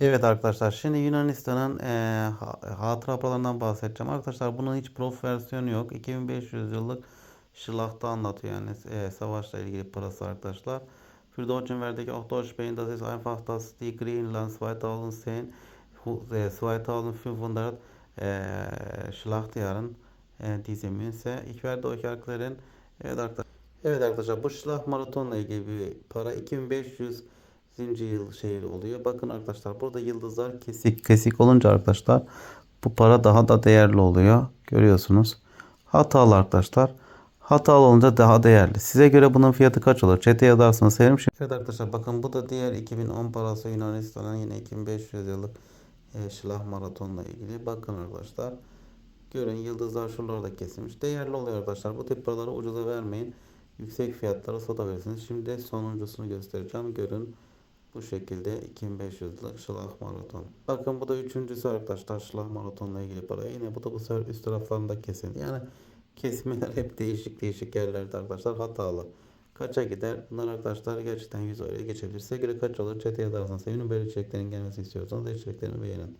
Evet arkadaşlar şimdi Yunanistan'ın ha- hatıra paralarından bahsedeceğim. Arkadaşlar bunun hiç prof versiyonu yok. 2500 yıllık Şılak'ta anlatıyor yani eee, savaşla ilgili parası arkadaşlar. Für Deutschen werde ich auch Deutsch sprechen. Das ist einfach, dass die Greenland 2010 hu- eee, 2500 eee Schlachtjahren eee, diese Münze. Ich werde euch erklären. Evet arkadaşlar. Evet arkadaşlar bu Şılah Maraton'la ilgili bir para 2500 Zinci yıl şey oluyor. Bakın arkadaşlar burada yıldızlar kesik kesik olunca arkadaşlar bu para daha da değerli oluyor. Görüyorsunuz. Hatalı arkadaşlar. Hatalı olunca daha değerli. Size göre bunun fiyatı kaç olur? Çete yazarsanız sevinirim. Evet arkadaşlar bakın bu da diğer 2010 parası Yunanistan'ın yine 2500 yıllık e, Şılah Maraton'la ilgili. Bakın arkadaşlar. Görün yıldızlar şuralarda kesilmiş. Değerli oluyor arkadaşlar. Bu tip paraları ucuza vermeyin. Yüksek fiyatlara satabilirsiniz. Şimdi sonuncusunu göstereceğim. Görün. Bu şekilde 2500'lük Şılah Maraton. Bakın bu da üçüncüsü arkadaşlar Şılah Maraton'la ilgili para. Yine bu da bu sefer üst taraflarında kesildi. Yani kesmeler hep değişik değişik yerlerde arkadaşlar hatalı. Kaça gider? Bunlar arkadaşlar gerçekten 100 euroya geçebilir. Size göre kaç olur? Çete yazarsanız sevinirim. Böyle içeriklerin gelmesini istiyorsanız içeriklerimi beğenin.